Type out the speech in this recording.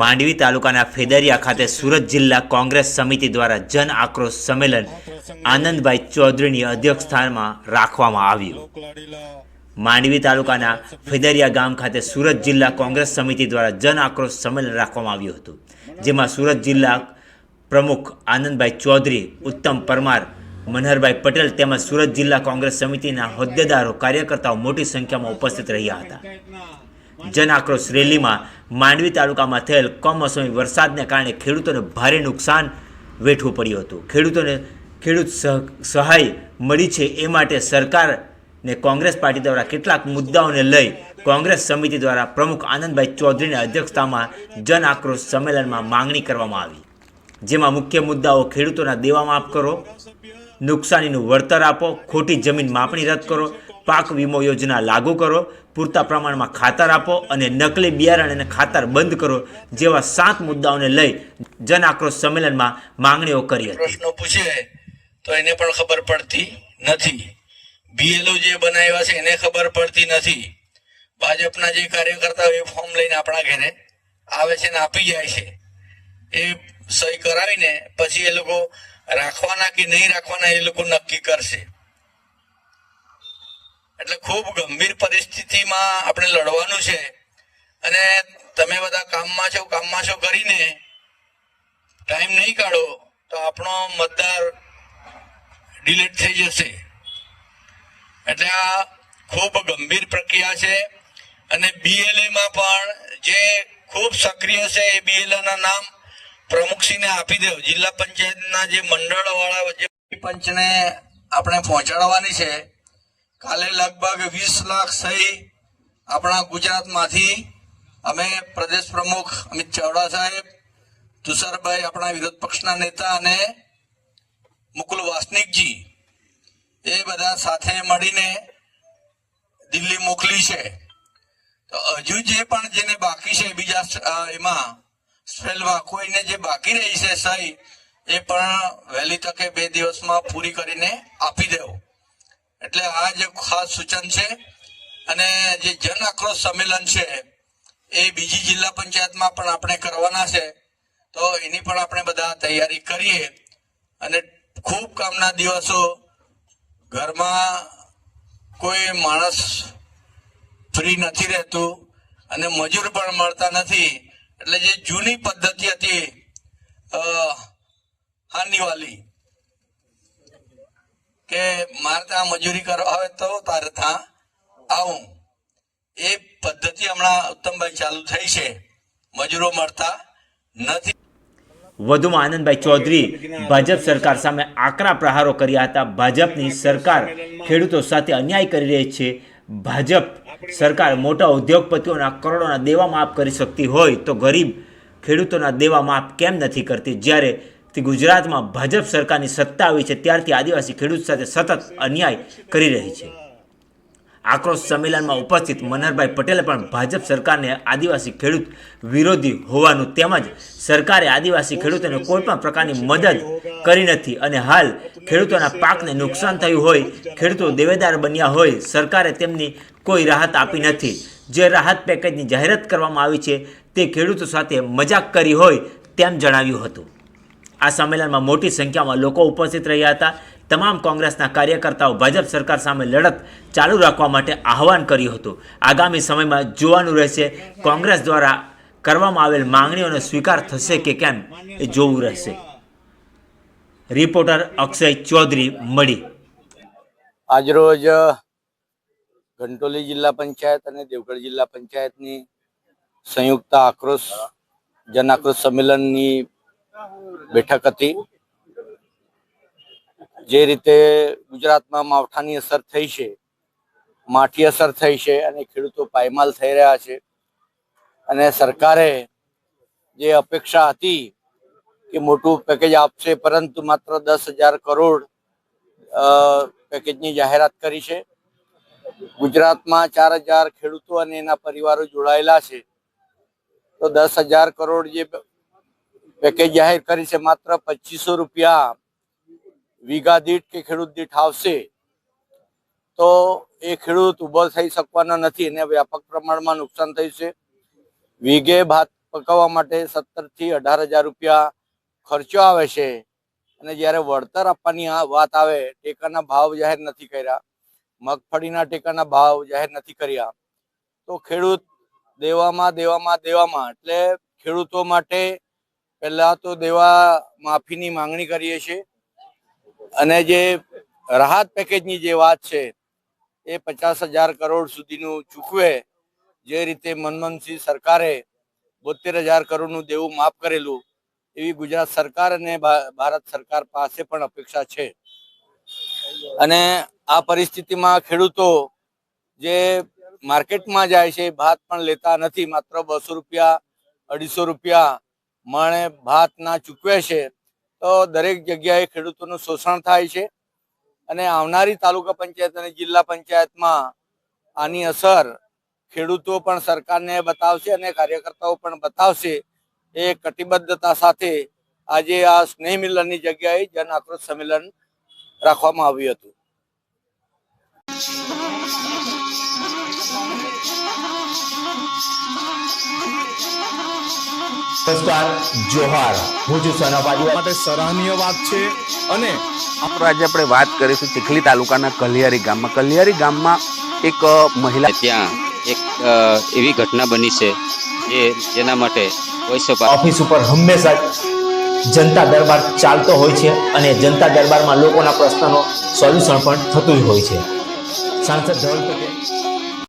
માંડવી તાલુકાના ફેદરિયા ખાતે સુરત જિલ્લા કોંગ્રેસ સમિતિ દ્વારા જન આક્રોશ સંમેલન આનંદભાઈ ચૌધરીની અધ્યક્ષસ્થાનમાં રાખવામાં આવ્યું. માંડવી તાલુકાના ફેદરિયા ગામ ખાતે સુરત જિલ્લા કોંગ્રેસ સમિતિ દ્વારા જન આક્રોશ સંમેલન રાખવામાં આવ્યું હતું, જેમાં સુરત જિલ્લા પ્રમુખ આનંદભાઈ ચૌધરી, ઉત્તમ પરમાર મનહરભાઈ પટેલ તેમજ સુરત જિલ્લા કોંગ્રેસ સમિતિના હોદ્દેદારો, કાર્યકર્તાઓ મોટી સંખ્યામાં ઉપસ્થિત રહ્યા હતા. જન આક્રોશ રેલીમાં માંડવી તાલુકામાં થયેલ કમોસમી વરસાદને કારણે ખેડૂતોને ભારે નુકસાન વેઠવું પડ્યું હતું. ખેડૂતોને ખેડૂત સહાય મળી છે એ માટે સરકારને કોંગ્રેસ પાર્ટી દ્વારા કેટલાક મુદ્દાઓને લઈ કોંગ્રેસ સમિતિ દ્વારા પ્રમુખ આનંદભાઈ ચૌધરીની અધ્યક્ષતામાં જન આક્રોશ સંમેલનમાં માંગણી કરવામાં આવી. જેમાં મુખ્ય મુદ્દાઓ ખેડૂતોના દેવા માફ કરો. નુકસાનીનું વળતર આપો, ખોટી જમીન માપણી રદ કરો, પાક વીમો યોજના લાગુ કરો, પૂરતા પ્રમાણમાં ખાતર આપો અને નકલી બિયારણ અને ખાતર બંધ કરો જેવા સાત મુદ્દાઓને લઈ જન આક્રોશ સંમેલનમાં માંગણીઓ કરી હતી. પ્રશ્નો પૂછે તો એને પણ ખબર પડતી નથી. બીએલઓ જે બનાવ્યા છે એને ખબર પડતી નથી. ભાજપના જે કાર્યકર્તાઓ એ ફોર્મ લઈને આપણા ઘરે આવે છે ને આપી જાય છે. એ સહી કરાવીને પછી એ લોકો રાખવાના કે નહીં રાખવાના એ લોકો નક્કી કરશે. એટલે ખૂબ ગંભીર પરિસ્થિતિમાં આપણે લડવાનું છે. અને તમે બધા કામમાં છો કામમાં છો કરીને ટાઈમ નહીં કાઢો તો આપણો મતદાર ડિલીટ થઈ જશે. એટલે આ ખૂબ ગંભીર પ્રક્રિયા છે. અને બીએલએમાં પણ જે ખૂબ સક્રિય છે એ બીએલએના નામ પ્રમુખશ્રીને આપી દેવ. જિલ્લા પંચાયતના જે મંડળવાળા જે પંચને આપણે પહોંચાડવાની છે, કાલે લગભગ વીસ લાખ સહી આપણા ગુજરાતમાંથી અમે પ્રદેશ પ્રમુખ અમિત ચાવડા સાહેબ, તુષારભાઈ આપણા વિરોધ પક્ષના નેતા અને મુકુલ વાસનિકજી એ બધા સાથે મળીને દિલ્હી મોકલી છે. તો હજુ જે પણ જેને બાકી છે, બીજા એમાં સ્પેલમાં કોઈને જે બાકી રહી છે સહી, એ પણ વહેલી તકે બે દિવસમાં પૂરી કરીને આપી દેવો. એટલે આ જે ખાસ સૂચન છે. અને જે જન આક્રોશ સંમેલન છે, એ બીજી જિલ્લા પંચાયતમાં પણ આપણે કરવાના છે. તો એની પણ આપણે બધા તૈયારી કરીએ. અને ખૂબ કામના દિવસો ઘરમાં કોઈ માણસ ફ્રી નથી રહેતું અને મજૂર પણ મળતા નથી. એટલે જે જૂની પદ્ધતિ હતી હાનીવાલી, કે મારે ત્યાં મજૂરી કરવા આવે તો તારે ત્યાં આવું. એ પદ્ધતિ હમણાં ઉત્તમભાઈ ચાલુ થઈ છે. મજૂરો મળતા નથી. વધુમાં આનંદભાઈ ચૌધરી, ભાજપ સરકાર સામે આકરા પ્રહારો કર્યા હતા. ભાજપની સરકાર ખેડૂતો સાથે અન્યાય કરી રહી છે. ભાજપ સરકાર મોટા ઉદ્યોગપતિઓના કરોડોના દેવા માફ કરી શકતી હોય તો ગરીબ ખેડૂતોના દેવા માફ કેમ નથી કરતી? જ્યારે તે ગુજરાતમાં ભાજપ સરકારની સત્તા આવી છે, ત્યારથી આદિવાસી ખેડૂત સાથે સતત અન્યાય કરી રહી છે. આક્રોશ સંમેલનમાં ઉપસ્થિત મનહરભાઈ પટેલે પણ ભાજપ સરકારને આદિવાસી ખેડૂત વિરોધી હોવાનું તેમજ સરકારે આદિવાસી ખેડૂતોને કોઈ પણ પ્રકારની મદદ કરી નથી અને હાલ ખેડૂતોના પાકને નુકસાન થયું હોય, ખેડૂતો દેવેદાર બન્યા હોય, સરકારે તેમની કોઈ રાહત આપી નથી. જે રાહત પેકેજની જાહેરાત કરવામાં આવી છે તે ખેડૂતો સાથે મજાક કરી હોય તેમ જણાવ્યું હતું. આ સંમેલનમાં મોટી સંખ્યામાં લોકો ઉપસ્થિત રહ્યા હતા. તમામ કોંગ્રેસના કાર્યકર્તાઓ ભાજપ સરકાર સામે લડત ચાલુ રાખવા માટે આહવાન કર્યું હતું. આગામી સમયમાં જોવાનું રહેશે કોંગ્રેસ દ્વારા કરવામાં આવેલ માંગણીઓનો સ્વીકાર થશે કે કેમ એ જોવું રહેશે. રિપોર્ટર અક્ષય ચૌધરી, મળી. આજરોજ ઘંટોલી જિલ્લા પંચાયત અને દેવગઢ જિલ્લા પંચાયતની સંયુક્ત આક્રોશ, જન આક્રોશ સંમેલનની બેઠક હતી. જે રીતે ગુજરાતમાં માવઠાની અસર થઈ છે, માઠી અસર થઈ છે અને ખેડૂતો પાયમાલ થઈ રહ્યા છે અને સરકારે જે અપેક્ષા હતી કે મોટું પેકેજ આપશે, પરંતુ માત્ર દસ હજાર કરોડ પેકેજની જાહેરાત કરી છે. ગુજરાતમાં ચાર હજાર ખેડૂતો અને એના પરિવારો જોડાયેલા છે. તો દસ હજાર કરોડ જે પેકેજ જાહેર કરી છે, માત્ર પચીસો રૂપિયા વીઘા દીઠ કે ખેડૂત દીઠ આવશે, તો એ ખેડૂત ઊભો થઈ શકવાનો નથી. એને વ્યાપક પ્રમાણમાં નુકસાન થયું છે. વીઘે ભાત પકવવા માટે સત્તરથી અઢાર હજાર રૂપિયા ખર્ચો આવે છે. અને જ્યારે વળતર આપવાની વાત આવે, ટેકાના ભાવ જાહેર નથી કર્યા. મગફળીના ટેકાના ભાવ જાહેર નથી કર્યા. તો ખેડૂત દેવામાં દેવામાં દેવામાં, એટલે ખેડૂતો માટે પહેલા તો દેવા માફીની માંગણી કરીએ છીએ. અને જે રાહત પેકેજની જે વાત છે, એ પચાસ હજાર કરોડ સુધીનું ચૂકવે, જે રીતે મનમોહનસિંહ સરકારે બોતેર હજાર કરોડનું દેવું માફ કરેલું, એવી ગુજરાત સરકાર અને ભારત સરકાર પાસે પણ અપેક્ષા છે. અને આ પરિસ્થિતિમાં ખેડૂતો જે માર્કેટમાં જાય છે, ભાત પણ લેતા નથી, માત્ર બસો રૂપિયા, અઢીસો રૂપિયા, મણે ભાત ના ચૂકવે છે દરેક જગ્યાએ ખેડૂતોનું શોષણ થાય છે અને આવનારી તાલુકા પંચાયત અને જિલ્લા પંચાયતમાં આની અસર ખેડૂતો પણ સરકારને બતાવશે અને કાર્યકર્તાઓ પણ બતાવશે એ કટિબદ્ધતા સાથે આજે આ સ્નેહ મિલનની જગ્યાએ જન આક્રોશ સંમેલન રાખવામાં આવ્યું હતું. નમસ્કાર જોહાર. હું છું સનફ માટે સરાહનીય વાત છે અને મિત્રો આજે આપણે વાત કરીશું ચીખલી તાલુકાના કલિયારી ગામમાં. કલિયારી ગામમાં એક મહિલા ત્યાં એક એવી ઘટના બની છે જે જેના માટે વોઇસ ઓફ ઓફિસ ઉપર હંમેશા જનતા દરબાર ચાલતો હોય છે અને જનતા દરબારમાં લોકોના પ્રશ્નનો સોલ્યુશન પણ થતું જ હોય છે. સાંસદ ધવલ પટેલ